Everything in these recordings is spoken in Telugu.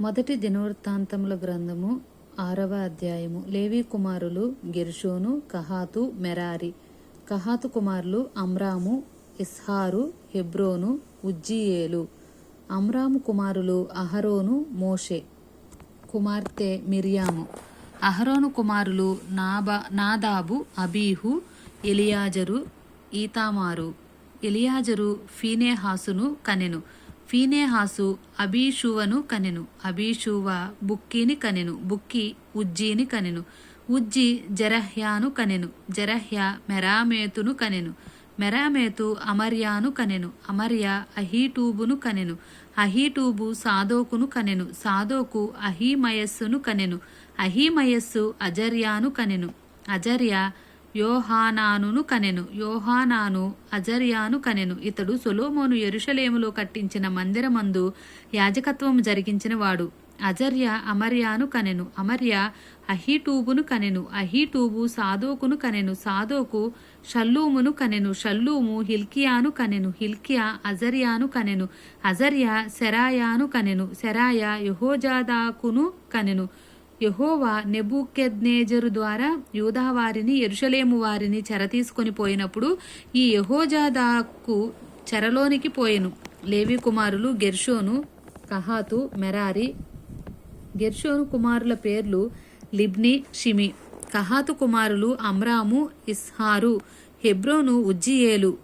మొదటి దినవృత్తాంతముల గ్రంథము ఆరవ అధ్యాయము. లేవి కుమారులు గెర్షోను కహాతు మెరారి. కహాతు కుమారులు అమ్రాము ఇస్హారు హెబ్రోను ఉజ్జీయేలు. అమ్రాము కుమారులు అహరోను మోషే. కుమార్తె మిర్యాము. అహరోను కుమారులు నాబా నాదాబు అబీహు ఎలియాజరు ఈతామారు. ఎలియాజరు ఫీనేహాసును కనెను. ఫీనేహాసు అబీషువను కనెను. అబీషువ బుక్కిని కనెను. బుక్కి ఉజ్జీని కనెను. ఉజ్జి జరహ్యాను కనెను. జరహ్య మెరామేతును కనెను. మెరామేతు అమర్యాను కనెను. అమర్య అహీటూబును కనెను. అహీటూబు సాదోకును కనెను. సాదోకు అహీమయస్సును కనెను. అహీమయస్సు అజర్యాను కనెను. అజర్య యోహానానును కనెను. యోహానాను అజర్యాను కనెను. ఇతడు సొలోమోను ఎరుషలేములో కట్టించిన మందిరమందు యాజకత్వం జరిగించిన వాడు. అజర్య అమర్యాను కనెను. అమర్య అహీటూబును కనెను. అహీటూబు సాదోకును కనెను. సాదోకు షల్లూమును కనెను. షల్లూము హిల్కియాను కనెను. హిల్కియా అజర్యాను కనెను. అజర్య సెరాయాను కనెను. సెరాయ యహోజాదాకును కనెను. యహోవా నెబుకెద్నేజరు ద్వారా యూదా వారిని ఎరుషలేము వారిని చెర తీసుకొని పోయినప్పుడు ఈ యహోజాదాకు చెరలోనికి పోయెను. లేవి కుమారులు గెర్షోను కహాతు మెరారి. గెర్షోను కుమారుల పేర్లు లిబ్ని షిమి. కహాతు కుమారులు అమ్రాము ఇస్హారు. హెబ్రోను ఉజ్జియేలు.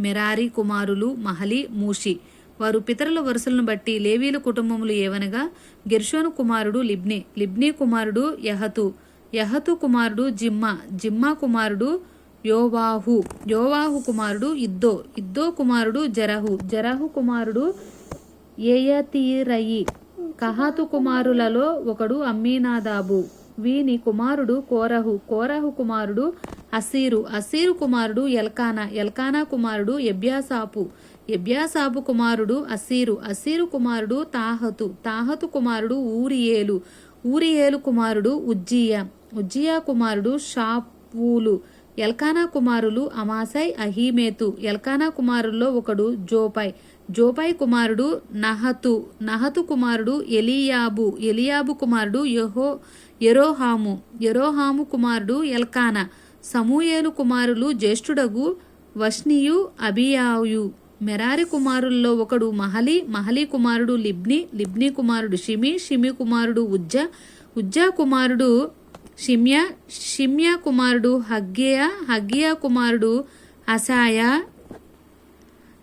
మెరారి కుమారులు మహలి మూషి. వారు పితరుల వరుసలను బట్టి లేవీల కుటుంబములు ఏవనగా గెర్షోను కుమారుడు లిబ్ని లిబ్ని కుమారుడు యహతు యహతు కుమారుడు జిమ్మా జిమ్మా కుమారుడు యోవాహు యోవాహు కుమారుడు ఇద్దో ఇద్దో కుమారుడు జరహు జరహు కుమారుడు ఏయతీరయి కహాతు కుమారులలో ఒకడు అమ్మీనాదాబు వీని కుమారుడు కోరహు కోరహు కుమారుడు అసీరు అసీరు కుమారుడు ఎల్కానా ఎల్కానా కుమారుడు ఎబ్యాసాపు ఎబ్యాసాబు కుమారుడు అసీరు. అసీరు కుమారుడు తాహతు. తాహతు కుమారుడు ఊరియేలు. ఊరియేలు కుమారుడు ఉజ్జియా. ఉజ్జియా కుమారుడు షాపూలు. ఎల్కానా కుమారులు అమాసై అహీమేతు. ఎల్కానా కుమారుల్లో ఒకడు జోపై. జోపై కుమారుడు నహతు. నహతు కుమారుడు ఎలియాబు. ఎలియాబు కుమారుడు యహో ఎరోహాము ఎరోహాము కుమారుడు ఎల్కానా. సమూయేలు కుమారులు జ్యేష్ఠుడగు వష్నియు అబియాయు. మెరారి కుమారుల్లో ఒకడు మహలి మహలి కుమారుడు లిబ్ని లిబ్ని కుమారుడు షిమి షిమి కుమారుడు ఉజ్జ ఉజ్జా కుమారుడు షిమ్య షిమ్య కుమారుడు హగ్గియా హగ్గియా కుమారుడు అసాయ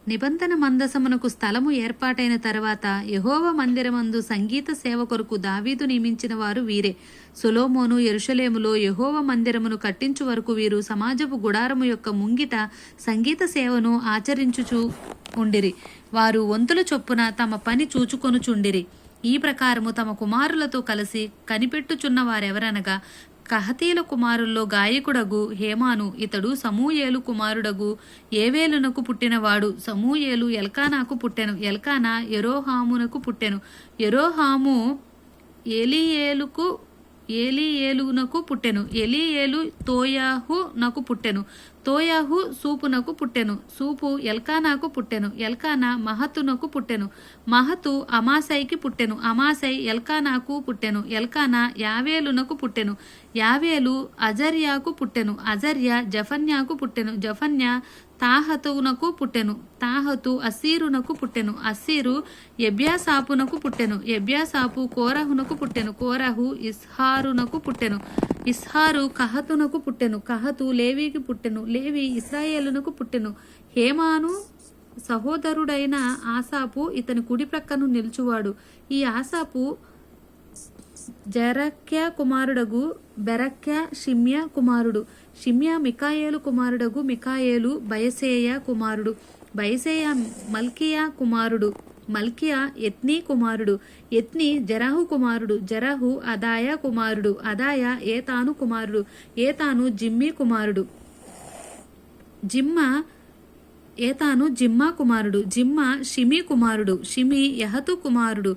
నిబంధన మందసమునకు స్థలము ఏర్పాటైన తర్వాత యహోవ మందిరమందు సంగీత సేవ కొరకు దావీదు నియమించిన వారు వీరే. సొలోమోను ఎరుషలేములో యహోవ మందిరమును కట్టించు వరకు వీరు సమాజపు గుడారము యొక్క ముంగిట సంగీత సేవను ఆచరించుచు ఉండిరి. వారు వంతుల చొప్పున తమ పని చూచుకొనుచుండిరి. ఈ ప్రకారము తమ కుమారులతో కలిసి కనిపెట్టుచున్న వారెవరనగా కహతీల కుమారుల్లో గాయకుడగు హేమాను ఇతడు సమూయేలు కుమారుడగు ఏవేలునకు పుట్టినవాడు. సమూయేలు ఎల్కానాకు పుట్టెను ఎల్కానా ఎరోహామునకు పుట్టెను. ఎరోహాము ఏలియేలుకు ఏలియేలునకు పుట్టెను. ఎలియేలు తోయాహు నకు పుట్టెను. తోయాహు సూపునకు పుట్టెను. సూపు ఎల్కానాకు పుట్టెను. ఎల్కానా మహతునకు పుట్టెను. మహతు అమాసైకి పుట్టెను. అమాసై ఎల్కానాకు పుట్టెను. ఎల్కానా యావేలునకు పుట్టెను. యావేలు అజర్యాకు పుట్టెను. అజర్య జఫన్యాకు పుట్టెను. జఫన్య తాహతునకు పుట్టెను. తాహతు అసీరునకు పుట్టెను. అస్సీరు ఎబ్యాసాపునకు పుట్టెను. ఎబ్యాసాపు కోరహునకు పుట్టెను. కోరహు ఇస్హారునకు పుట్టెను. ఇస్హారు కహతునకు పుట్టెను. కహతు లేవికి పుట్టెను. లేవి ఇస్రాయేలునకు పుట్టెను. హేమాను సహోదరుడైన ఆసాపు ఇతని కుడి ప్రక్కను నిలుచువాడు. ఈ ఆసాపు జరక్య కుమారుడగు బెరక్య షిమ్య కుమారుడు. షిమ్య మికాయేలు కుమారుడగు మికాయేలు బయసేయ కుమారుడు. బయసేయ మల్కియా కుమారుడు. మల్కియా ఎత్నీ కుమారుడు. ఎత్ని జరాహు కుమారుడు. జరాహు అదాయ కుమారుడు. అదాయ ఏతాను కుమారుడు. ఏతాను జిమ్మి కుమారుడు. జిమ్మ ఏతాను జిమ్మా కుమారుడు జిమ్మ షిమి కుమారుడు షిమి యహతు కుమారుడు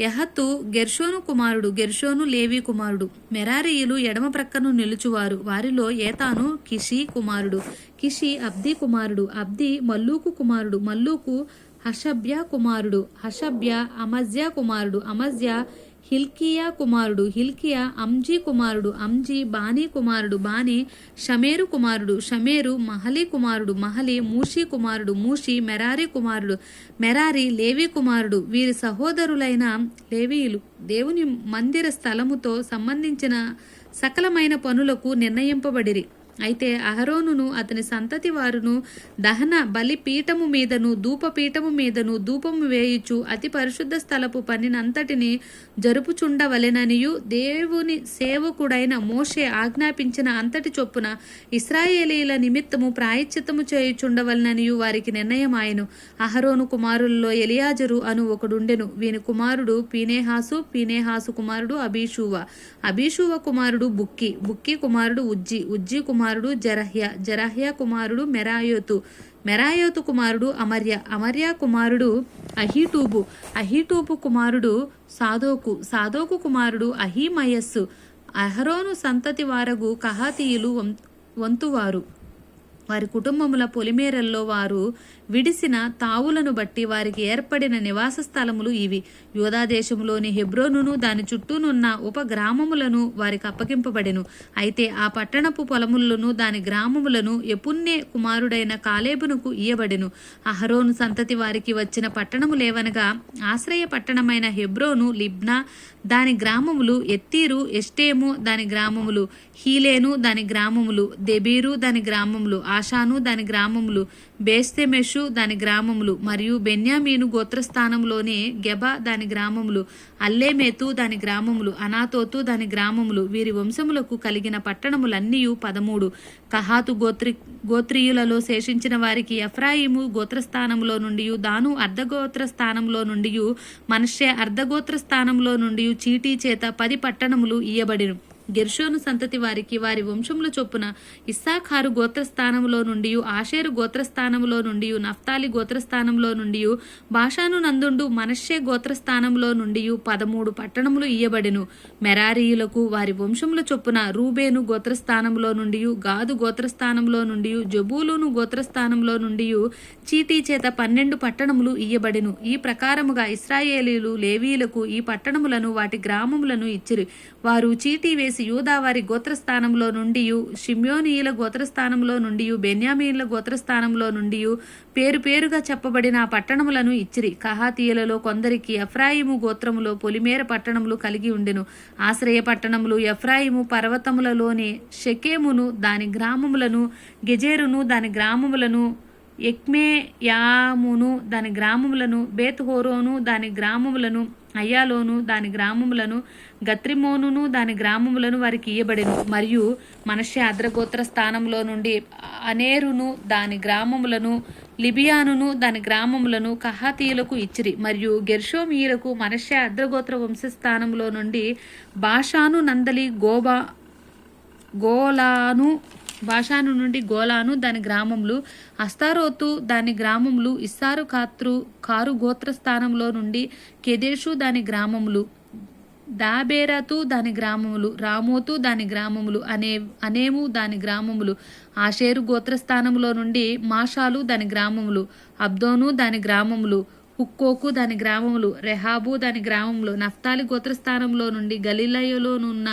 యహత్తు గెర్షోను కుమారుడు గెర్షోను లేవి కుమారుడు. మెరారీయులు ఎడమ ప్రక్కను నిలుచువారు. వారిలో ఏతాను కిషి కుమారుడు కిషి అబ్ది కుమారుడు అబ్ది మల్లూకు కుమారుడు మల్లూకు హషభ్య కుమారుడు హషభ్య అమజ్య కుమారుడు అమజ్య హిల్కియా కుమారుడు హిల్కియా అంజీ కుమారుడు అంజీ బానీ కుమారుడు బానీ షమేరు కుమారుడు షమేరు మహలి కుమారుడు మహలి మూషి కుమారుడు మూషి మెరారి కుమారుడు మెరారి లేవి కుమారుడు. వీరి సహోదరులైన లేవీయులు దేవుని మందిర స్థలముతో సంబంధించిన సకలమైన పనులకు నిర్ణయింపబడిరి. అయితే అహరోనును అతని సంతతి వారును దహన బలిపీఠము మీదను ధూపపీఠము మీదను ధూపము వేయుచు అతి పరిశుద్ధ స్థలపు పనినంతటిని జరుపుచుండవలెననియు దేవుని సేవకుడైన మోషే ఆజ్ఞాపించిన అంతటి చొప్పున ఇస్రాయేలీల నిమిత్తము ప్రాయశ్చిత్తము చేయుచుండవలననియు వారికి నిర్ణయమాయను. అహరోను కుమారుల్లో ఎలియాజరు అను ఒకడుండెను. వీని కుమారుడు పీనేహాసు పీనేహాసు కుమారుడు అబీషువ. అబీషువ కుమారుడు బుక్కి బుక్కి కుమారుడు ఉజ్జి ఉజ్జి కుమారుడు కుమారుడు జరహ్య జరహ్య కుమారుడు మెరాయోతు. మెరాయోతు కుమారుడు అమర్య అమర్య కుమారుడు అహీటూబు. అహీటూబు కుమారుడు సాదోకు సాదోకు కుమారుడు అహీమయస్సు. అహరోను సంతతి వారగు కహాతీయులు వం వంతువారు. వారి కుటుంబముల పొలిమేరల్లో వారు విడిసిన తావులను బట్టి వారికి ఏర్పడిన నివాస స్థలములు ఇవి. యోధాదేశములోని హెబ్రోనును దాని చుట్టూనున్న ఉపగ్రామములను వారికి అప్పగింపబడెను. అయితే ఆ పట్టణపు పొలములను దాని గ్రామములను ఎపున్నే కుమారుడైన కాలేబునకు ఇయ్యబడెను. అహరోను సంతతి వారికి వచ్చిన పట్టణములేవనగా ఆశ్రయ పట్టణమైన హెబ్రోను లిబ్నా దాని గ్రామములు ఎత్తీరు ఎస్టేము దాని గ్రామములు హీలేను దాని గ్రామములు దెబీరు దాని గ్రామములు ఆషాను దాని గ్రామములు బేస్తెమెషు దాని గ్రామములు మరియు బెన్యామీను గోత్రస్థానంలోని గెబ దాని గ్రామములు అల్లేమేతు దాని గ్రామములు అనాతోతు దాని గ్రామములు. వీరి వంశములకు కలిగిన పట్టణములన్నీ పదమూడు. కహాతు గోత్రి గోత్రీయులలో శేషించిన వారికి ఎఫ్రాయిము గోత్రస్థానంలో నుండి దాను అర్ధగోత్ర స్థానంలో నుండి మనషే అర్ధగోత్ర స్థానంలో నుండి చీటీ చేత పది పట్టణములు ఇయ్యబడిను. గెర్షోను సంతతి వారికి వారి వంశముల చొప్పున ఇస్సాఖారు గోత్రస్థానములో నుండి ఆషేరు గోత్రస్థానములో నుండి నఫ్తాలి గోత్రస్థానంలో నుండి భాషాను నందుండు మనష్యే గోత్రస్థానంలో నుండి పదమూడు పట్టణములు ఇయ్యబడెను. మెరారీయులకు వారి వంశముల చొప్పున రూబేను గోత్రస్థానంలో నుండి గాదు గోత్రస్థానంలో నుండి జబూలును గోత్రస్థానంలో నుండి చీటీ చేత పన్నెండు పట్టణములు ఇయ్యబడెను. ఈ ప్రకారముగా ఇస్రాయేలీలు లేవీయులకు ఈ పట్టణములను వాటి గ్రామములను ఇచ్చిరి. వారు చీటీ వేసి చేసి యూదావారి గోత్రస్థానంలో నుండి షిమ్యోనీయుల గోత్రస్థానంలో నుండి బెన్యామీయుల గోత్రస్థానంలో నుండి పేరు పేరుగా చెప్పబడిన ఆ పట్టణములను ఇచ్చిరి. కహాతీయులలో కొందరికి ఎఫ్రాయిము గోత్రములో పొలిమేర పట్టణములు కలిగి ఉండెను. ఆశ్రయ పట్టణములు ఎఫ్రాయిము పర్వతములలోని షకేమును దాని గ్రామములను గెజేరును దాని గ్రామములను ఎక్మేయామును దాని గ్రామములను బేత్హోరోను దాని గ్రామములను అయ్యాలోను దాని గ్రామములను గత్రిమోనును దాని గ్రామములను వారికి ఇయ్యబడెను. మరియు మనష్య అద్రగోత్ర స్థానంలో నుండి అనేరును దాని గ్రామములను లిబియానును దాని గ్రామములను కహాతీయులకు ఇచ్చిరి. మరియు గెర్షోమీయులకు మనష్య అద్రగోత్ర వంశస్థానంలో నుండి భాషాను నందలి గోబా గోలాను భాషాను నుండి గోలాను దాని గ్రామములు అస్తారోతు దాని గ్రామములు ఇస్సారు కాత్రు కారు గోత్ర స్థానంలో నుండి కెదేషు దాని గ్రామములు దాబేరతు దాని గ్రామములు రామోతు దాని గ్రామములు అనే అనేము దాని గ్రామములు ఆషేరు గోత్రస్థానంలో నుండి మాషాలు దాని గ్రామములు అబ్దోను దాని గ్రామములు హుక్కోకు దాని గ్రామములు రెహాబు దాని గ్రామములు నఫ్తాలి గోత్రస్థానంలో నుండి గలిలయలోనున్న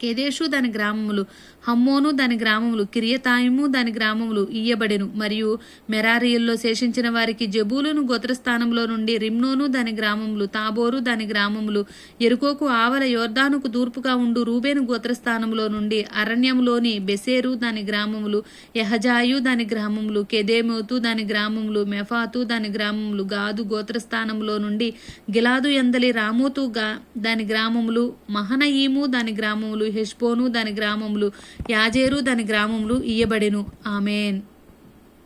కెదేషు దాని గ్రామములు హమ్మోను దాని గ్రామములు కిరియతాయిము దాని గ్రామములు ఇయ్యబడెను. మరియు మెరారియుల్లో శేషించిన వారికి జబూలును గోత్రస్థానంలో నుండి రిమ్నోను దాని గ్రామములు తాబోరు దాని గ్రామములు ఎరుకోకు ఆవల యోర్దానుకు తూర్పుగా ఉండు రూబేను గోత్రస్థానంలో నుండి అరణ్యంలోని బెసేరు దాని గ్రామములు ఎహజాయు దాని గ్రామములు కెదేమోతు దాని గ్రామములు మెఫాతు దాని గ్రామములు గాదు గోత్రస్థానంలో నుండి గిలాదు ఎందలి రామోతు గా దాని గ్రామములు మహనయీము దాని గ్రామములు హెష్బోను దాని గ్రామములు యాజేరు దాని గ్రామములు ఇయ్యబడెను. ఆమెన్.